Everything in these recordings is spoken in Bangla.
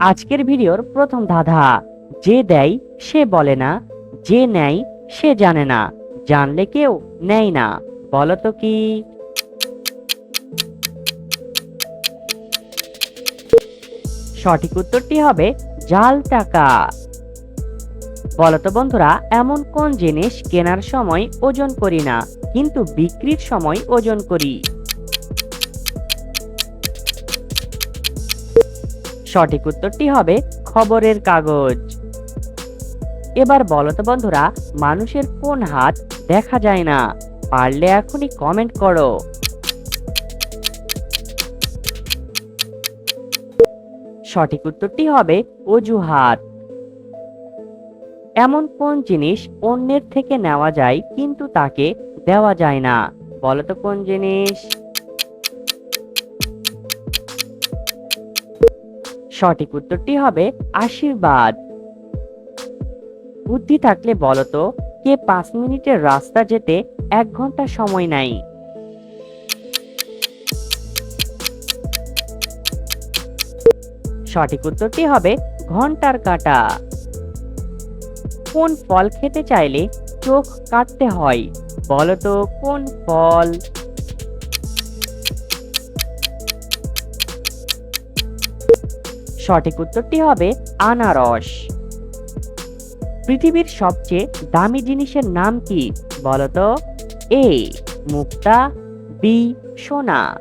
আজকের ভিডিওর প্রথম ধাঁধা, যে দেয় সে বলে না, যে নেয় সে জানে না, জানলে কেউ নেয় না, বলো তো কি? সঠিক উত্তরটি হবে জাল টাকা। বলতো বন্ধুরা, এমন কোন জিনিস কেনার সময় ওজন করি না, কিন্তু বিক্রির সময় ওজন করি? সঠিক উত্তরটি হবে খবরের কাগজ। এবার বলতো বন্ধুরা, মানুষের কোন হাত দেখা যায় না? পারলে এখনই কমেন্ট করো। সঠিক উত্তরটি হবে অজুহাত। এমন কোন জিনিস অন্যের থেকে নেওয়া যায় কিন্তু তাকে দেওয়া যায় না? বলতো কোন জিনিস? সঠিক উত্তরটি হবে আশীর্বাদ। বুদ্ধি থাকলে বলতো, কে পাঁচ মিনিটের রাস্তা যেতে এক ঘণ্টা সময় নাই। সঠিক উত্তরটি হবে ঘণ্টার কাটা। কোন ফল খেতে চাইলে চোখ কাটতে হয়? বলতো, কোন ফল? সঠিক উত্তরটি হবে আনারস। পৃথিবীর সবচেয়ে দামি জিনিসের নাম কি? বলতো, এ, মুক্তা, বি, সোনা,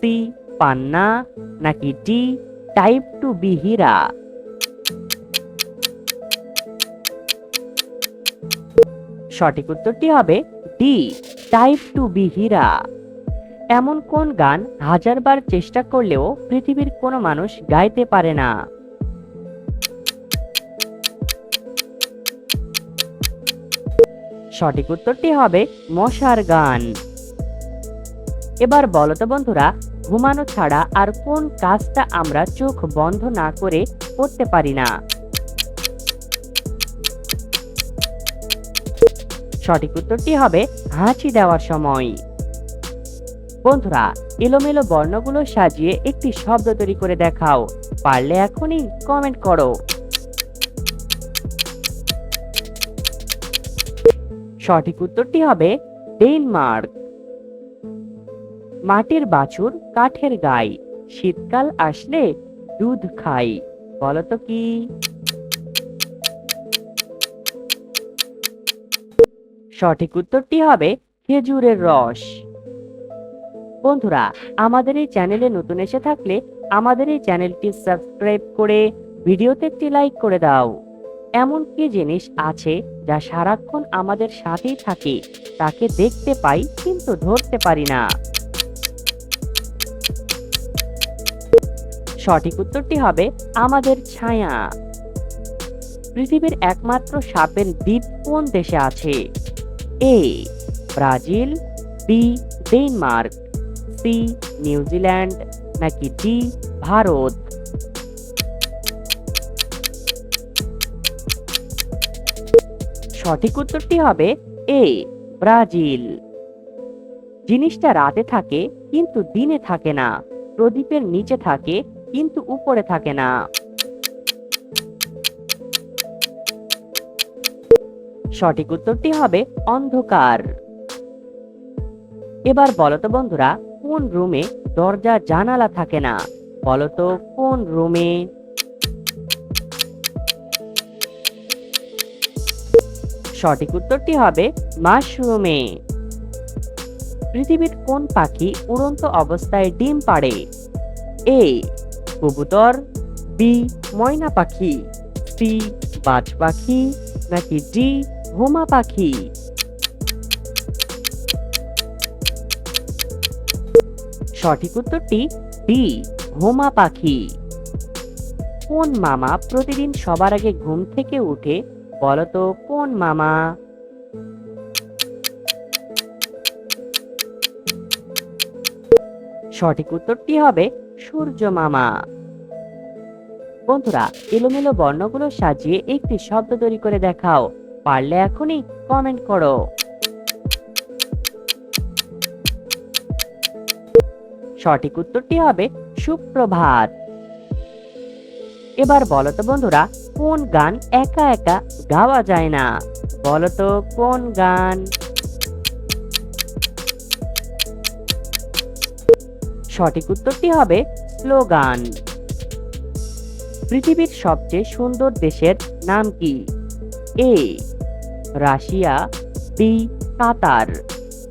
সি, পান্না, নাকি ডি, টাইপ টু বি, হীরা? সঠিক উত্তরটি হবে ডি, টাইপ টু বি, হীরা। এমন কোন গান হাজারবার চেষ্টা করলেও পৃথিবীর কোনো মানুষ গাইতে পারে না? সঠিক উত্তরটি হবে মশার গান। এবার বলো তো বন্ধুরা, ঘুমানো ছাড়া আর কোন কাজটা আমরা চোখ বন্ধ না করে করতে পারি না? সঠিক উত্তরটি হবে হাঁচি দেওয়ার সময়। বন্ধুরা, এলোমেলো বর্ণগুলো সাজিয়ে একটি শব্দ তৈরি করে দেখাও। পারলে এখনই কমেন্ট করো। সঠিক উত্তরটি হবে ডেনমার্ক। মাটির বাছুর, কাঠের গাই। শীতকাল আসলে দুধ খাই। বলতো কি? সঠিক উত্তরটি হবে খেজুরের রস। বন্ধুরা, আমাদের এই চ্যানেলে নতুন এসে থাকলে আমাদের এই চ্যানেলটি সাবস্ক্রাইব করে ভিডিওতে একটি লাইক করে দাও। এমন কি জিনিস আছে যা সারাক্ষণ আমাদের সাথেই থাকে, তাকে দেখতে পাই কিন্তু ধরতে পারি না। সঠিক উত্তরটি হবে আমাদের ছায়া। পৃথিবীর একমাত্র সাপের দ্বীপ কোন দেশে আছে? A, Brazil, B, Denmark. C New Zealand নাকি ডি ভারত সঠিক উত্তরটি হবে এ ব্রাজিল জিনিসটা রাতে থাকে কিন্তু দিনে থাকে না প্রদীপের নিচে থাকে কিন্তু উপরে থাকে না সঠিক উত্তরটি হবে অন্ধকার এবার বলতো বন্ধুরা কোন রুমে দরজা জানালা থাকে না? বলতো, কোন রুমে? সঠিক উত্তরটি হবে মাশরুমে। পৃথিবীর কোন পাখি উড়ন্ত অবস্থায় ডিম পাড়ে? এ, কবুতর, বি, ময়না পাখি, সি, বাজ পাখি, নাকি ডি হোমা পাখি? সঠিক উত্তরটি ডি হোমা পাখি। কোন মামা প্রতিদিন সবার আগে ঘুম থেকে উঠে বলতো কোন মামা? সঠিক উত্তরটি হবে সূর্য মামা। বন্ধুরা, এলোমেলো বর্ণগুলো সাজিয়ে একটি শব্দ তৈরি করে দেখাও। পারলে এখনই কমেন্ট করো। সঠিক উত্তরটি হবে সুপ্রভাত। এবার বলো তো বন্ধুরা, কোন গান একা একা গাওয়া যায় না? বলো তো কোন গান? সঠিক উত্তরটি হবে স্লোগান। পৃথিবীর সবচেয়ে সুন্দর দেশের নাম কি? A, Russia, B, Qatar,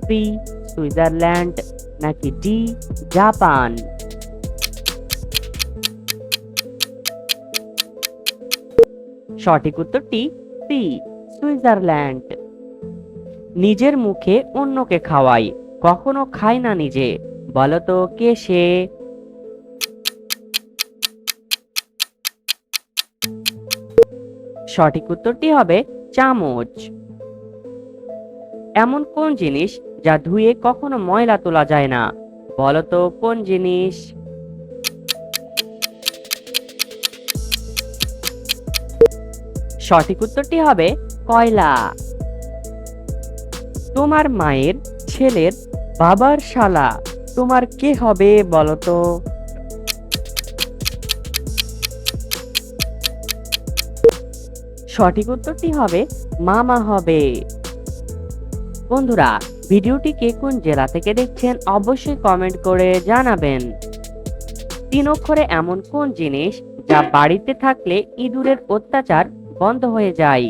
C, Switzerland নাকি ডি, জাপান? সঠিক উত্তরটি সি সুইজারল্যান্ড। নিজের মুখে অন্যকে খাওয়াই, কখনো খায় না নিজে। বলতো কে সে? সঠিক উত্তরটি হবে চামচ। এমন কোন জিনিস যা ধুয়ে কখনো ময়লা তোলা যায় না? বলতো, কোন জিনিস? সঠিক উত্তরটি হবে কয়লা। তোমার মায়ের, ছেলের বাবার শালা, তোমার কে হবে বলতো? সঠিক উত্তরটি হবে মামা হবে। বন্ধুরা, ভিডিওটি কে কোন জেলা থেকে দেখছেন অবশ্যই কমেন্ট করে জানাবেন। তিন অক্ষরে এমন কোন জিনিস যা বাড়িতে থাকলে ইঁদুরের অত্যাচার বন্ধ হয়ে যায়?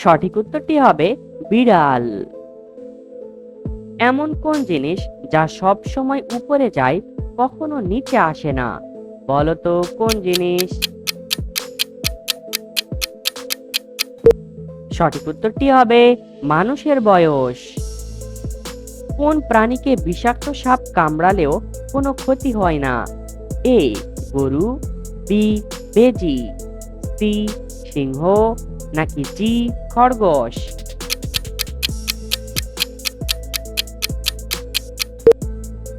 সঠিক উত্তরটি হবে বিড়াল। এমন কোন জিনিস যা সব সময় উপরে যায়, কখনো নিচে আসে না? বলতো কোন জিনিস? সঠিক উত্তরটি হবে মানুষের বয়স। কোন প্রাণীকে বিষাক্ত সাপ কামড়ালেও কোনো ক্ষতি হয় না? এ, গরু, বি, বেজি, সি, সিংহ, নাকি জি, খরগোশ?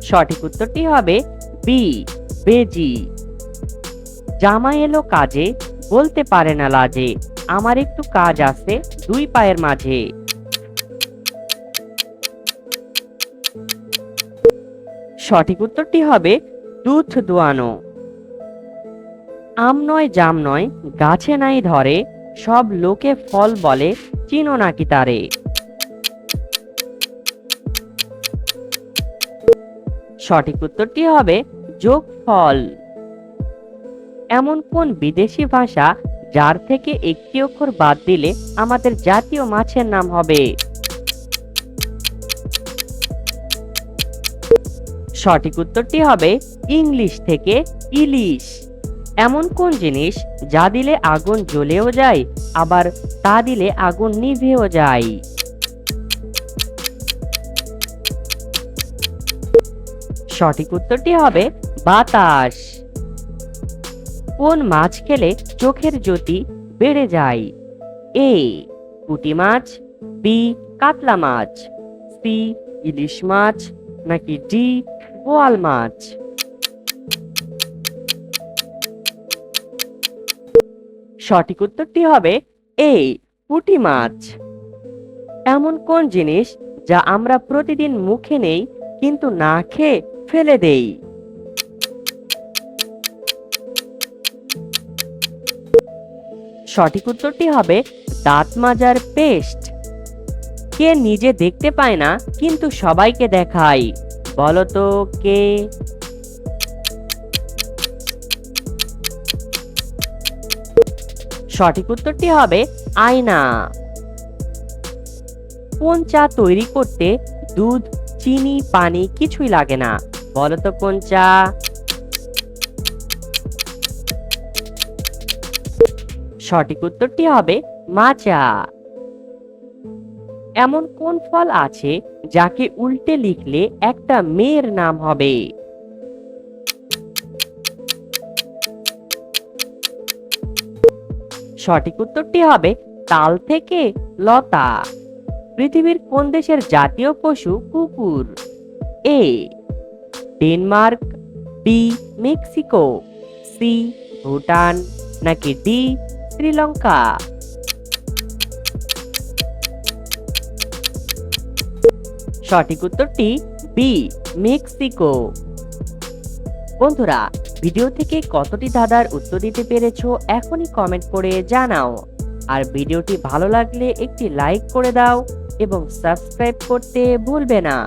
সঠিক উত্তরটি হবে বি, বেজি। জামাই এলো কাজে, বলতে পারে না লাজে। আমার একটু কাজ আছে, দুই পায়ের মাঝে। সঠিক উত্তরটি হবে দুধ দোয়ানো। আম নয়, জাম নয়, গাছে নাই ধরে, সব লোকে ফল বলে, চিনো নাকি তারে। সঠিক উত্তরটি হবে যোগ ফল এমন কোন বিদেশি ভাষা যার থেকে একটি অক্ষর বাদ দিলে আমাদের জাতীয় মাছের নাম হবে। সঠিক উত্তরটি হবে ইংলিশ থেকে ইলিশ। এমন কোন জিনিস যা দিলে আগুন জ্বলেও যায়, আবার তা দিলে আগুন নিভেও যায়? সঠিক উত্তরটি হবে বাতাস। কোন মাছ খেলে চোখের জ্যোতি বেড়ে যায়? এ, পুঁটি মাছ, বি, কাতলা মাছ, সি, ইলিশ মাছ, নাকি ডি, বোয়াল মাছ? সঠিক উত্তরটি হবে এ, পুঁটি মাছ। এমন কোন জিনিস যা আমরা প্রতিদিন মুখে নেই, কিন্তু না খেয়ে ফেলে দেই? সঠিক উত্তরটি হবে দাঁত মাজার পেস্ট। কে নিজে দেখতে পায় না, কিন্তু সবাইকে দেখায়। বলতো কে? সঠিক উত্তরটি হবে আয়না। কোন চা তৈরি করতে দুধ, চিনি, পানি কিছুই লাগে না। বলতো কোন চা? সঠিক উত্তরটি হবে মাচা। এমন কোন ফল আছে যাকে উল্টে লিখলে একটা মেয়ের নাম হবে? সঠিক উত্তরটি হবে তাল থেকে লতা। পৃথিবীর কোন দেশের জাতীয় পশু কুকুর? A, Denmark, B, Mexico, C, Bhutan, নাকি ডি শ্রীলঙ্কা সঠিক উত্তরটি বি মেক্সিকো বন্ধুরা ভিডিও থেকে কতটি ধাঁধার উত্তর দিতে পেরেছ এখনই কমেন্ট করে জানাও। আর ভিডিওটি ভালো লাগলে একটি লাইক করে দাও এবং সাবস্ক্রাইব করতে ভুলবে না।